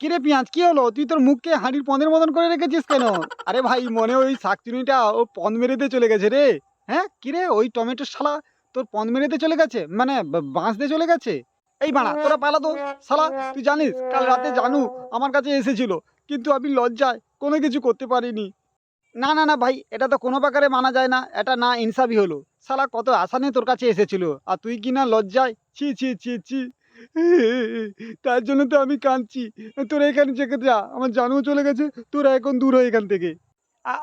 কিরে পেঁয়াজ, কি হলো? তুই তোর মুখকে হাঁড়ির পদের মতন করে রেখেছিস কেন? আরে ভাই, মনে ওই শাকচুনিটা ও পদ মেরেতে চলে গেছে রে। হ্যাঁ? কিরে ওই টমেটোর শালা তোর পদ মেরেতে চলে গেছে? মানে বাঁশ দিয়ে চলে গেছে? এই বাড়া, তোরা পালা তো। শালা, তুই জানিস, কাল রাতে জানু আমার কাছে এসেছিল, কিন্তু আমি লজ্জায় কোনো কিছু করতে পারিনি। না না না ভাই, এটা তো কোনো প্রকারে মানা যায় না, এটা না ইনসাফি হলো। শালা, কত আশা নিয়ে তোর কাছে এসেছিল, আর তুই কি না লজ্জায়? ছি ছি ছি ছি। তার জন্য তো আমি কাঁদছি। তোরা এখানে থেকে যা আমার জানুও চলে গেছে তোরা এখন দূর হয় এখান থেকে।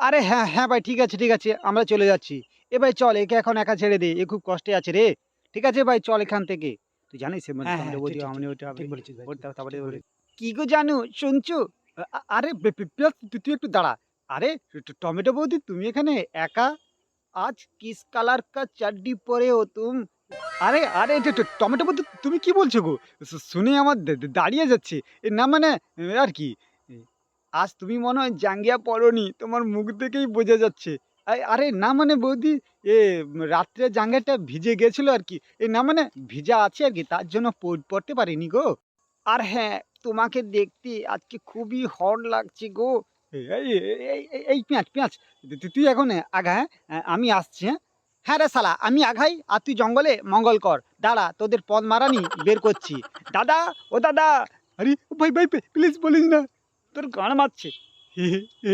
আরে হ্যাঁ হ্যাঁ ভাই ঠিক আছে ঠিক আছে আমরা চলে যাচ্ছি। এ ভাই চল একে এখন একা ছেড়ে দে এ খুব কষ্টে আছে রে। ঠিক আছে ভাই চল এখান থেকে। তুই জানিস। কি গো জানু শুনছো? আরে তুই একটু দাঁড়া। আরে টমেটো বৌদি তুমি এখানে একা? আজ কিস কালার কা চাড্ডি পরে ও তুম। আরে আরে টমেটো বলতে তুমি কি বলছো গো? শুনে আমার দাঁড়িয়ে যাচ্ছে। না মানে আর কি? আজ তুমি মনে হয় জাঙ্গিয়া পড়নি, তোমার মুখ থেকেই বোঝা যাচ্ছে। আরে, না মানে বৌদি, এ, রাত্রে জাঙ্গিয়াটা ভিজে গেছিল আর কি। এ, না মানে ভিজা আছে আর কি, তার জন্য পড়তে পারিনি গো। আর হ্যাঁ তোমাকে দেখতে আজকে খুবই হট লাগছে গো। এই পেঁয়াজ পেঁয়াজ তুই- এখন আগা হ্যাঁ আমি আসছি হ্যাঁ। হ্যাঁ রে সালা আমি আঘাই আর তুই জঙ্গলে মঙ্গল কর। দাঁড়া, তোদের পদ মারানি বের করছি। দাদা, ও দাদা, আরে, ভাই ভাই প্লিজ বলিস না। তোর গান মারছে।